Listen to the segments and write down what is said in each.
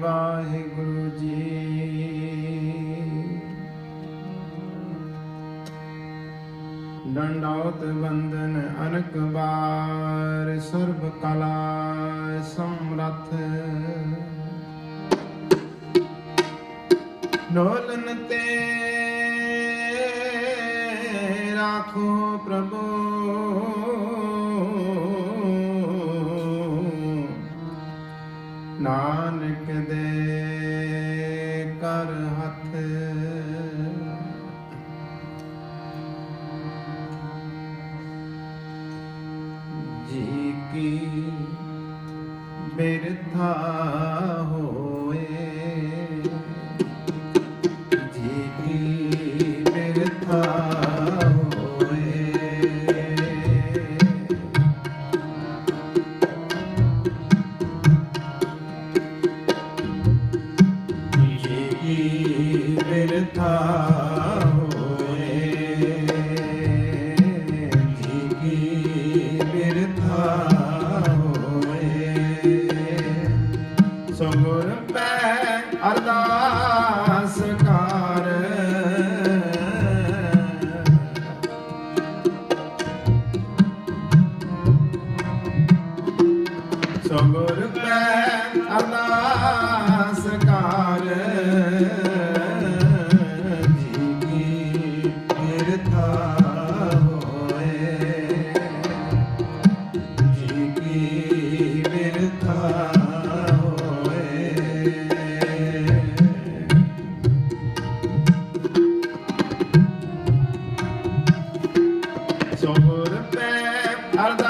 ਵਾਹਿਗੁਰੂ ਜੀ। ਡੰਡਾਉਤ ਵੰਦਨ ਅਨਕ ਬਾਰ ਸਰਬ ਕਲਾ ਸਮਰਥ। ਨੋਲਨ ਤੇ ਰਾਖੋ ਪ੍ਰਭੂ। ਨਾਨ ਦੇ ਕਰ ਹੱਥ। ਜੀ ਕੀ Not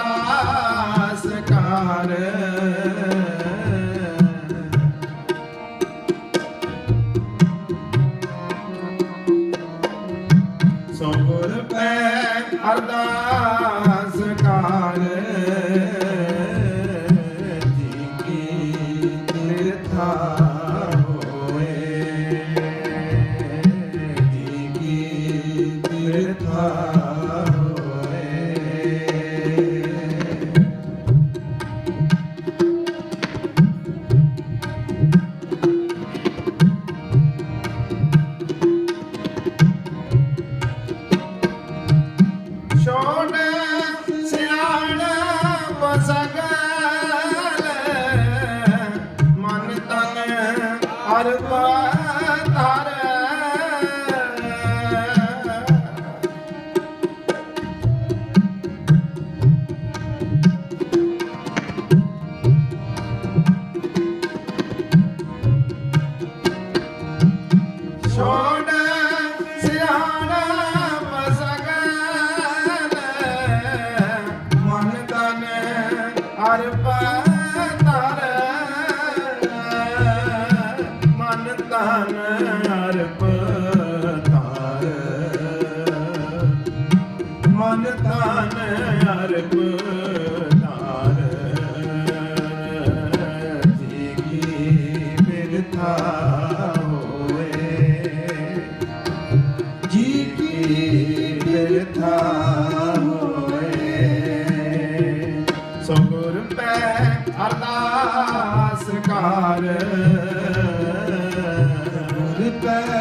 ਗੁਰ ਪੈ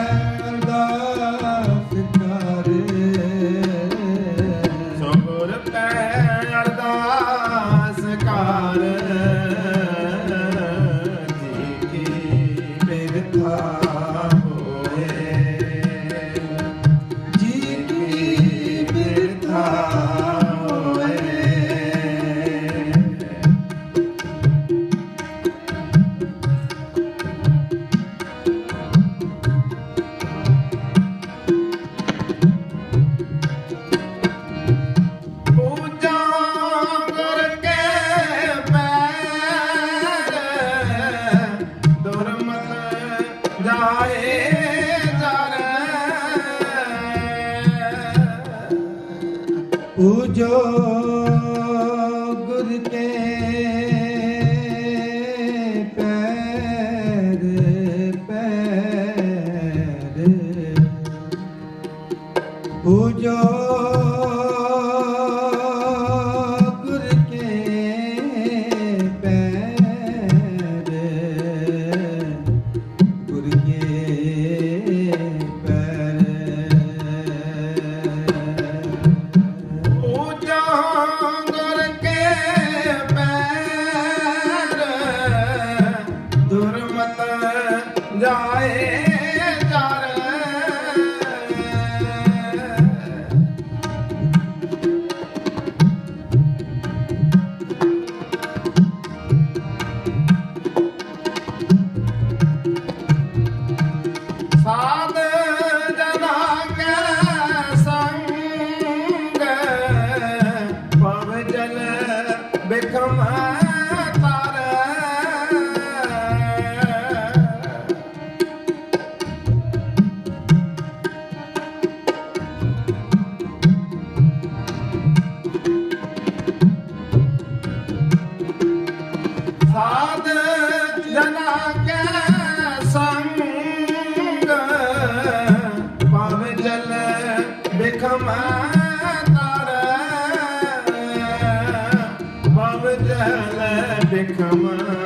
ਗੁਰ ਤੇ Amen.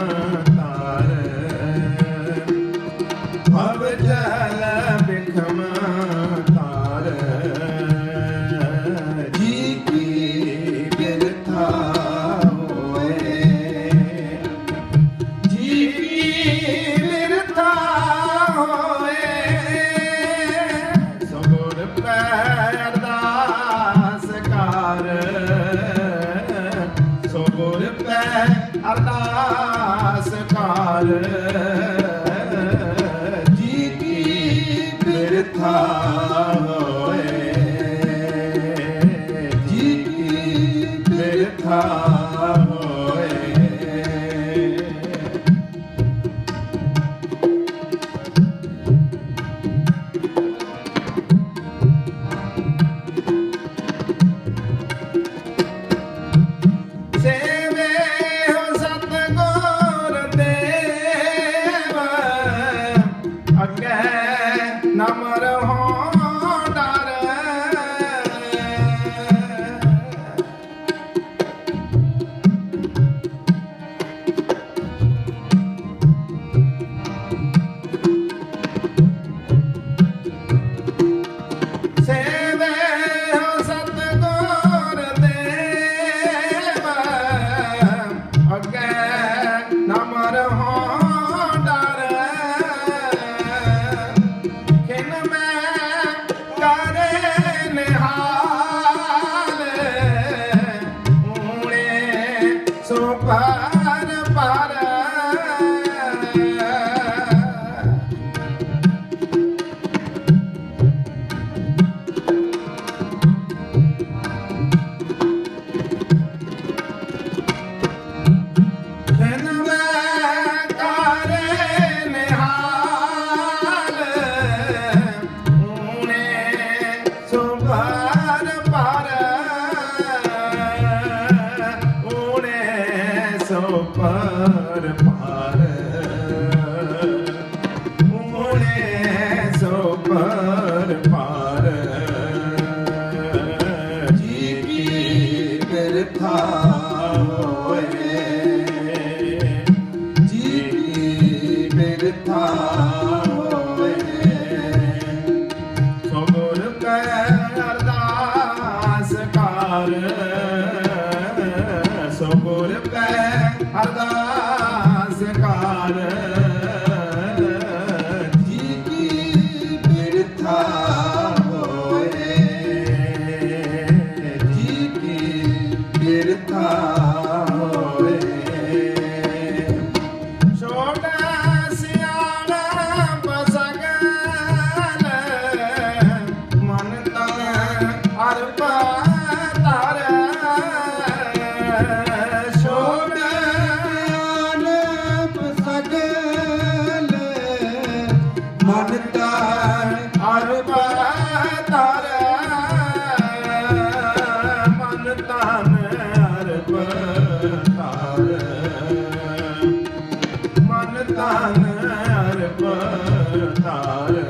ਪਾਰ ਪਾਰ ਜੀ ਕੀ ਕਿਰਪਾ ਜੀ ਕੀ ਕਿਰਪਾ ਹੋਏ? ਸਗੁਰ ਕੈ ਅਰਦਾਸ ਕਰ। ਸਗੁਰ ਤਨ ਅਰਪਤਾਰ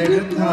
എടുത്താ